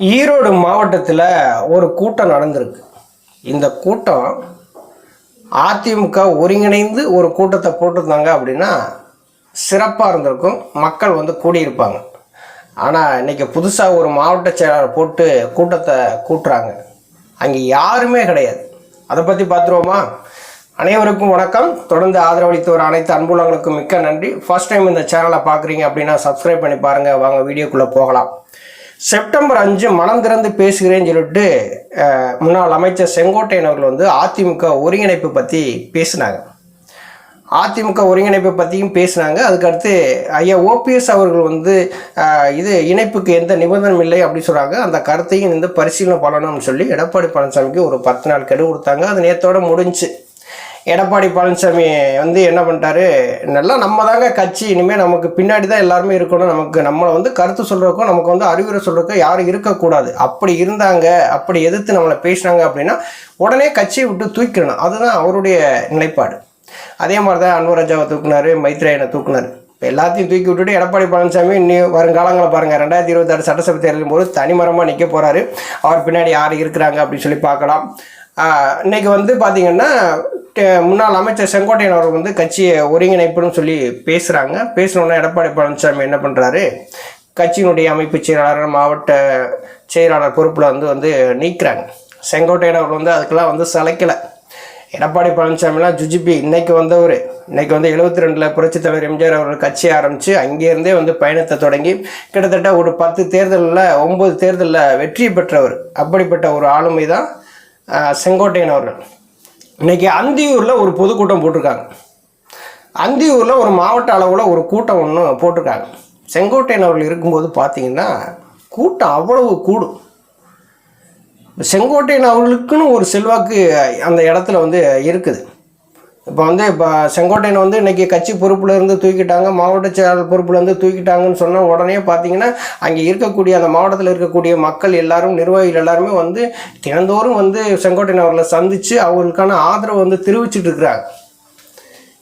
ஈரோடு மாவட்டத்தில் ஒரு கூட்டம் நடந்திருக்கு. இந்த கூட்டம் அதிமுக ஒருங்கிணைந்து ஒரு கூட்டத்தை போட்டிருந்தாங்க அப்படின்னா சிறப்பாக இருந்திருக்கும். மக்கள் வந்து கூடியிருப்பாங்க. ஆனால் இன்றைக்கி புதுசாக ஒரு மாவட்ட செயலாளர் போட்டு கூட்டத்தை கூட்டுறாங்க. அங்கே யாருமே கிடையாது. அதை பற்றி பார்த்துருவோமா? அனைவருக்கும் வணக்கம். தொடர்ந்து ஆதரவளித்து வர அனைத்து அன்புள்ளங்களுக்கும் மிக்க நன்றி. ஃபர்ஸ்ட் டைம் இந்த சேனலை பார்க்குறீங்க அப்படின்னா சப்ஸ்கிரைப் பண்ணி பாருங்கள் வாங்க வீடியோக்குள்ளே போகலாம். செப்டம்பர் அஞ்சு மனம் திறந்து பேசுகிறேன்னு சொல்லிட்டு முன்னாள் அமைச்சர் செங்கோட்டையன் அவர்கள் வந்து அதிமுக ஒருங்கிணைப்பு பற்றி பேசினாங்க. அதிமுக ஒருங்கிணைப்பை பற்றியும் பேசினாங்க. அதுக்கடுத்து ஐயா ஓபிஎஸ் அவர்கள் வந்து இது இணைப்புக்கு எந்த நிபந்தனையும் இல்லை அப்படின்னு சொல்கிறாங்க அந்த கருத்தையும் இந்த பரிசீலனை பண்ணணும்னு சொல்லி எடப்பாடி பழனிசாமிக்கு ஒரு பத்து நாள் கெடு கொடுத்தாங்க. அது நேத்தோட முடிஞ்சு. எடப்பாடி பழனிசாமி வந்து என்ன பண்ணிட்டாரு? நல்லா நம்ம தாங்க கட்சி இனிமேல் நமக்கு பின்னாடி தான் எல்லாருமே இருக்கணும். நமக்கு நம்மளை வந்து கருத்து சொல்கிறக்கும் நமக்கு வந்து அறிவுரை சொல்கிறக்கும் யாரும் இருக்கக்கூடாது. அப்படி இருந்தாங்க அப்படி எதிர்த்து நம்மளை பேசினாங்க அப்படின்னா உடனே கட்சியை விட்டு தூக்கிடணும். அதுதான் அவருடைய நிலைப்பாடு. அதே மாதிரி தான் அன்வர் ராஜாவை தூக்குனாரு மைத்ரேயனை தூக்குனாரு. இப்போ எல்லாத்தையும் தூக்கி விட்டுட்டு எடப்பாடி பழனிசாமி இன்னி வருங்காலங்களை பாருங்கள் ரெண்டாயிரத்தி இருபத்தாறு சட்டசபை தேர்தலின் போது தனிமரமாக நிற்க போகிறாரு அவர் பின்னாடி யார் இருக்கிறாங்க அப்படின்னு சொல்லி பார்க்கலாம். இன்றைக்கி வந்து பார்த்திங்கன்னா முன்னாள் அமைச்சர் செங்கோட்டையன் அவர் வந்து கட்சியை ஒருங்கிணைப்புன்னு சொல்லி பேசுகிறாங்க பேசினோன்னே எடப்பாடி பழனிசாமி என்ன பண்ணுறாரு கட்சியினுடைய அமைப்பு செயலாளர் மாவட்ட செயலாளர் பொறுப்பில் வந்து வந்து நீக்கிறாங்க. செங்கோட்டையன் அவர் வந்து அதுக்கெல்லாம் வந்து சளைக்கலை. எடப்பாடி பழனிசாமிலாம் ஜுஜிபி இன்னைக்கு வந்தவர். இன்னைக்கு வந்து எழுபத்தி ரெண்டில் புரட்சித் தலைவர் எம்ஜிஆர் அவர்கள் கட்சி ஆரம்பித்து அங்கேருந்தே வந்து பயணத்தை தொடங்கி கிட்டத்தட்ட ஒரு பத்து தேர்தலில் ஒம்பது தேர்தலில் வெற்றி பெற்றவர். அப்படிப்பட்ட ஒரு ஆளுமை தான் செங்கோட்டையன் அவர்கள். இன்னைக்கு அந்தியூரில் ஒரு பொதுக்கூட்டம் போட்டிருக்காங்க. அந்தியூரில் ஒரு மாவட்ட அளவில் ஒரு கூட்டம் ஒன்று போட்டிருக்காங்க. செங்கோட்டையன் அவர்கள் இருக்கும்போது பார்த்தீங்கன்னா கூட்டம் அவ்வளவு கூடும். செங்கோட்டையன் அவர்களுக்குன்னு ஒரு செல்வாக்கு அந்த இடத்துல வந்து இருக்குது. இப்போ வந்து இப்போ செங்கோட்டையன் வந்து இன்னைக்கு கட்சி பொறுப்பில் இருந்து தூக்கிட்டாங்க மாவட்ட செயலாளர் பொறுப்பில் இருந்து தூக்கிட்டாங்கன்னு சொன்ன உடனே பார்த்தீங்கன்னா அங்கே இருக்கக்கூடிய அந்த மாவட்டத்தில் இருக்கக்கூடிய மக்கள் எல்லாரும் நிர்வாகிகள் எல்லாருமே வந்து தினந்தோறும் வந்து செங்கோட்டையன் அவர்களை சந்தித்து அவர்களுக்கான ஆதரவு வந்து தெரிவிச்சிட்டு இருக்கிறாங்க.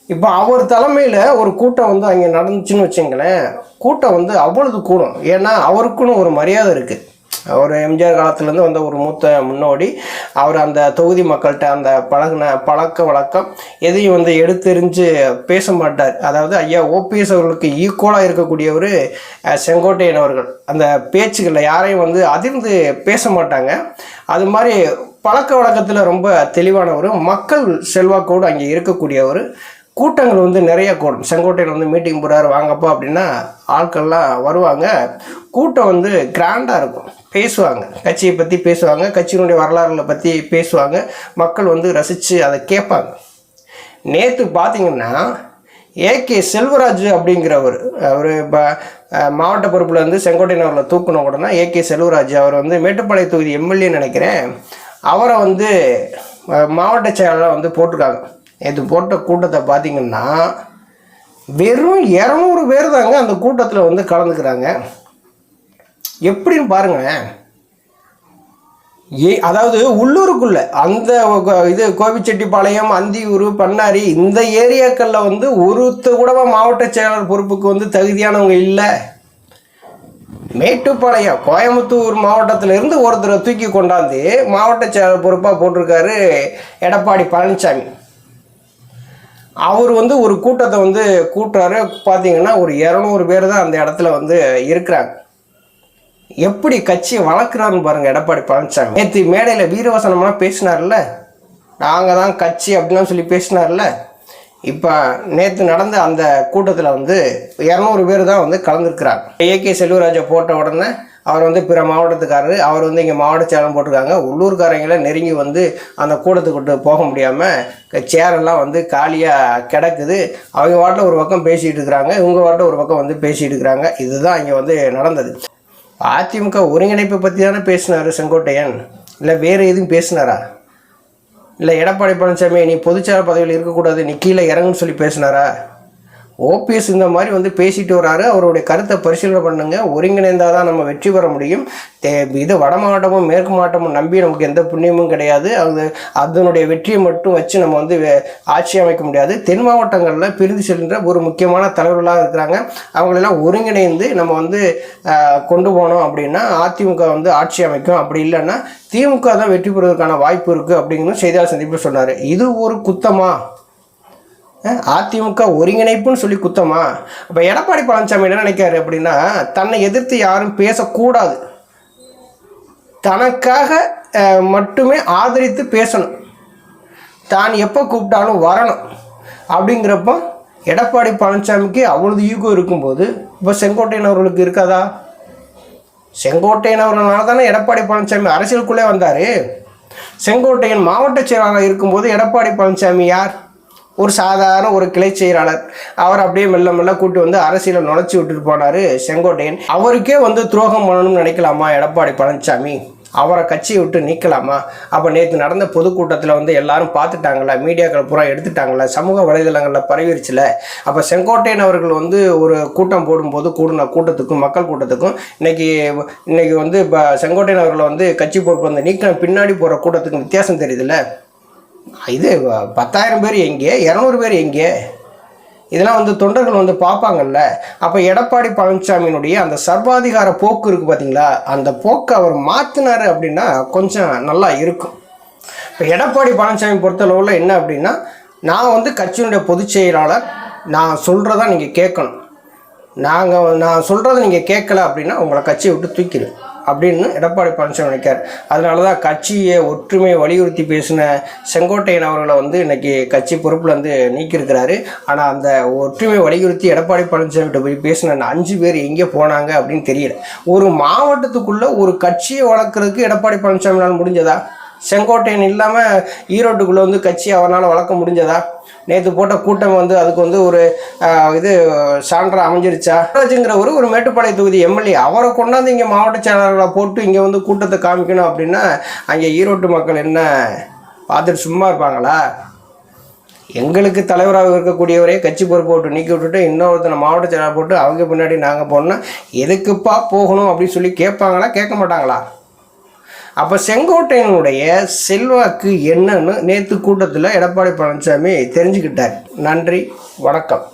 இப்போ அவர் தலைமையில் ஒரு கூட்டம் வந்து அங்கே நடந்துச்சுன்னு வச்சுங்களேன் கூட்டம் வந்து அவ்வளவு கூடும். ஏன்னா அவருக்குன்னு ஒரு மரியாதை இருக்குது அவர் எம்ஜிஆர் காலத்துலேருந்து வந்த ஒரு மூத்த முன்னோடி. அவர் அந்த தொகுதி மக்கள்கிட்ட அந்த பழகின பழக்க வழக்கம் எதையும் வந்து எடுத்தெறிஞ்சு பேச மாட்டார். அதாவது ஐயா ஓபிஎஸ் அவர்களுக்கு ஈக்குவலாக இருக்கக்கூடியவர் செங்கோட்டையன் அவர்கள். அந்த பேச்சுகளில் யாரையும் வந்து அதிர்ந்து பேச மாட்டாங்க. அது மாதிரி பழக்க வழக்கத்தில் ரொம்ப தெளிவானவர் மக்கள் செல்வாக்கோடு அங்கே இருக்கக்கூடியவர். கூட்டங்கள் வந்து நிறைய கூடும். செங்கோட்டையில் வந்து மீட்டிங் போகிறாரு வாங்கப்பா அப்படின்னா ஆட்கள்லாம் வருவாங்க. கூட்டம் வந்து கிராண்டாக இருக்கும். பேசுவாங்க. கட்சியை பற்றி பேசுவாங்க. கட்சியினுடைய வரலாறுகளை பற்றி பேசுவாங்க. மக்கள் வந்து ரசித்து அதை கேட்பாங்க. நேற்று பார்த்தீங்கன்னா ஏகே செல்வராஜ் அப்படிங்கிறவர் அவர் இப்போ மாவட்ட பொறுப்பில் வந்து செங்கோட்டையன் தூக்கின உடனே ஏகே செல்வராஜ் அவர் வந்து மேட்டுப்பாளைய தொகுதி எம்எல்ஏ நினைக்கிறேன். அவரை வந்து மாவட்ட செயலாளர் வந்து போட்டிருக்காங்க. நேற்று போட்ட கூட்டத்தை பார்த்திங்கன்னா வெறும் இரநூறு பேர் தாங்க அந்த கூட்டத்தில் வந்து கலந்துக்கிறாங்க. எப்படின்னு பாருங்களேன். ஏ அதாவது உள்ளூருக்குள்ளே அந்த இது கோபிச்செட்டிப்பாளையம் அந்தியூர் பண்ணாரி இந்த ஏரியாக்களில் வந்து ஒருத்த கூடவா மாவட்ட செயலாளர் பொறுப்புக்கு வந்து தகுதியானவங்க இல்லை. மேட்டுப்பாளையம் கோயம்புத்தூர் மாவட்டத்துல இருந்து ஒருத்தரை தூக்கி கொண்டாந்து மாவட்ட செயலாளர் பொறுப்பாக போட்டிருக்காரு எடப்பாடி பழனிசாமி அவர் வந்து ஒரு கூட்டத்தை வந்து கூட்டுறாரு. பார்த்தீங்கன்னா ஒரு இரநூறு பேர் தான் அந்த இடத்துல வந்து இருக்கிறாங்க. எப்படி கட்சியை வளர்க்குறாருன்னு பாருங்க எடப்பாடி பழனிசாமி. நேற்று மேடையில் வீரவசனம்லாம் பேசினார்ல? நாங்கள் தான் கட்சி அப்படிலாம் சொல்லி பேசினார்ல? இப்போ நேற்று நடந்த அந்த கூட்டத்தில் வந்து இரநூறு பேர் தான் வந்து கலந்துருக்கிறாங்க. ஏகே செல்வராஜை போட்ட உடனே அவர் வந்து பிற மாவட்டத்துக்காரரு அவர் வந்து இங்கே மாவட்ட சேலம் போட்டிருக்காங்க. உள்ளூர்காரங்கள நெருங்கி வந்து அந்த கூட்டத்துக்கிட்ட போக முடியாமல் சேரெல்லாம் வந்து காலியாக கிடக்குது. அவங்க வாட்டில் ஒரு பக்கம் பேசிகிட்டு இருக்கிறாங்க இவங்க வாட்டில் ஒரு பக்கம் வந்து பேசிகிட்டு இருக்கிறாங்க. இதுதான் இங்கே வந்து நடந்தது. அதிமுக ஒருங்கிணைப்பை பற்றி தானே பேசினார் செங்கோட்டையன். இல்லை வேறு எதுவும் பேசினாரா? இல்லை எடப்பாடி பழனிசாமி நீ பொதுச்சார பதவியில் இருக்கக்கூடாது நீ கீழே இறங்குன்னு சொல்லி பேசினாரா? ஓபிஎஸ் இந்த மாதிரி வந்து பேசிட்டு வராரு. அவருடைய கருத்தை பரிசீலனை பண்ணுங்க. ஒருங்கிணைந்தால் தான் நம்ம வெற்றி பெற முடியும். தே இது வட மாவட்டமும் மேற்கு மாவட்டமும் நம்பி நமக்கு எந்த புண்ணியமும் கிடையாது. அது அதனுடைய வெற்றியை மட்டும் வச்சு நம்ம வந்து ஆட்சி அமைக்க முடியாது. தென் மாவட்டங்களில் பிரிந்து செல்கின்ற ஒரு முக்கியமான தலைவர்களாக இருக்கிறாங்க. அவங்களெல்லாம் ஒருங்கிணைந்து நம்ம வந்து கொண்டு போனோம் அப்படின்னா அதிமுக வந்து ஆட்சி அமைக்கும். அப்படி இல்லைன்னா திமுக தான் வெற்றி பெறுவதற்கான வாய்ப்பு இருக்குது அப்படிங்கிறது செய்தியாளர் சந்திப்பில் சொன்னார். இது ஒரு குத்தமாக அதிமுக ஒருங்கிணைப்புன்னு சொல்லி குத்தமா? அப்போ எடப்பாடி பழனிசாமி என்ன நினைக்காரு அப்படின்னா தன்னை எதிர்த்து யாரும் பேசக்கூடாது. தனக்காக மட்டுமே ஆதரித்து பேசணும். தான் எப்போ கூப்பிட்டாலும் வரணும். அப்படிங்கிறப்போ எடப்பாடி பழனிசாமிக்கு அவ்வளவு ஈகோ இருக்கும்போது இப்போ செங்கோட்டையன் அவர்களுக்கு இருக்காதா? செங்கோட்டையன் அவர்களால் தானே எடப்பாடி பழனிசாமி அரசியலுக்குள்ளே வந்தார். செங்கோட்டையன் மாவட்ட செயலாளர் இருக்கும்போது எடப்பாடி பழனிசாமி யார்? ஒரு சாதாரண ஒரு கிளை செயலாளர். அவர் அப்படியே மெல்ல மெல்ல கூட்டி வந்து அரசியல நுழைச்சி விட்டுட்டு போனார் செங்கோட்டையன். அவருக்கே வந்து துரோகம் பண்ணணும்னு நினைக்கலாமா? எடப்பாடி பழனிசாமி அவரை கட்சியை விட்டு நீக்கலாமா? அப்போ நேற்று நடந்த பொதுக்கூட்டத்தில் வந்து எல்லாரும் பார்த்துட்டாங்களா மீடியாக்கள் பூரா எடுத்துட்டாங்களா சமூக வலைதளங்களில் பரவிருச்சுல. அப்போ செங்கோட்டையன் அவர்கள் வந்து ஒரு கூட்டம் போடும்போது கூடின கூட்டத்துக்கும் மக்கள் கூட்டத்துக்கும் இன்னைக்கு இன்னைக்கு வந்து இப்போ செங்கோட்டையன் அவர்களை வந்து கட்சி பொறுப்பு வந்து நீக்கின பின்னாடி போகிற கூட்டத்துக்கும் வித்தியாசம் தெரியுதுல்ல. இது பத்தாயிரம் பேர் எங்கே இரநூறு பேர் எங்கே? இதெல்லாம் வந்து தொண்டர்கள் வந்து பார்ப்பாங்கல்ல. அப்போ எடப்பாடி பழனிசாமியினுடைய அந்த சர்வாதிகார போக்கு இருக்குது பார்த்தீங்களா அந்த போக்கை அவர் மாற்றினாரு அப்படின்னா கொஞ்சம் நல்லா இருக்கும். இப்போ எடப்பாடி பழனிசாமி பொறுத்தளவில் என்ன அப்படின்னா நான் வந்து கட்சியினுடைய பொதுச் செயலாளர் நான் சொல்கிறதா நீங்கள் கேட்கணும். நாங்கள் நான் சொல்கிறத நீங்கள் கேட்கல அப்படின்னா உங்களை கட்சியை விட்டு தூக்கிடுவேன் அப்படின்னு எடப்பாடி பழனிசாமி நினைக்கார் அதனால தான் கட்சியை ஒற்றுமை வலியுறுத்தி பேசின செங்கோட்டையன் அவர்களை வந்து இன்னைக்கு கட்சி பொறுப்பில் வந்து நீக்கியிருக்கிறாரு. ஆனால் அந்த ஒற்றுமை வலியுறுத்தி எடப்பாடி பழனிசாமி கிட்ட போய் பேசின அந்த அஞ்சு பேர் எங்கே போனாங்க அப்படின்னு தெரியல. ஒரு மாவட்டத்துக்குள்ளே ஒரு கட்சியை வளர்க்குறதுக்கு எடப்பாடி பழனிசாமினால் முடிஞ்சதா? செங்கோட்டையன் இல்லாமல் ஈரோட்டுக்குள்ளே வந்து கட்சி அவனால் வளர்க்க முடிஞ்சதா? நேற்று போட்ட கூட்டம் வந்து அதுக்கு வந்து ஒரு இது சான்றாக அமைஞ்சிருச்சா? ராஜுங்கிற ஒரு ஒரு மேட்டுப்பாளைய தொகுதி எம்எல்ஏ அவரை கொண்டாந்து இங்கே மாவட்ட செயலாளர்களை போட்டு இங்கே வந்து கூட்டத்தை காமிக்கணும் அப்படின்னா அங்கே ஈரோட்டு மக்கள் என்ன பார்த்துட்டு சும்மா இருப்பாங்களா? எங்களுக்கு தலைவராக இருக்கக்கூடியவரே கட்சி பொறுப்பு விட்டு நீக்கி விட்டுட்டு இன்னொருத்தனை மாவட்ட செயலாளர் போட்டு அவங்க பின்னாடி நாங்கள் போனோம்னா எதுக்குப்பா போகணும் அப்படின்னு சொல்லி கேட்பாங்களா கேட்க மாட்டாங்களா? அப்போ செங்கோட்டையனுடைய செல்வாக்கு என்னன்னு நேற்று கூட்டத்தில் எடப்பாடி பழனிசாமி தெரிஞ்சுக்கிட்டார். நன்றி வணக்கம்.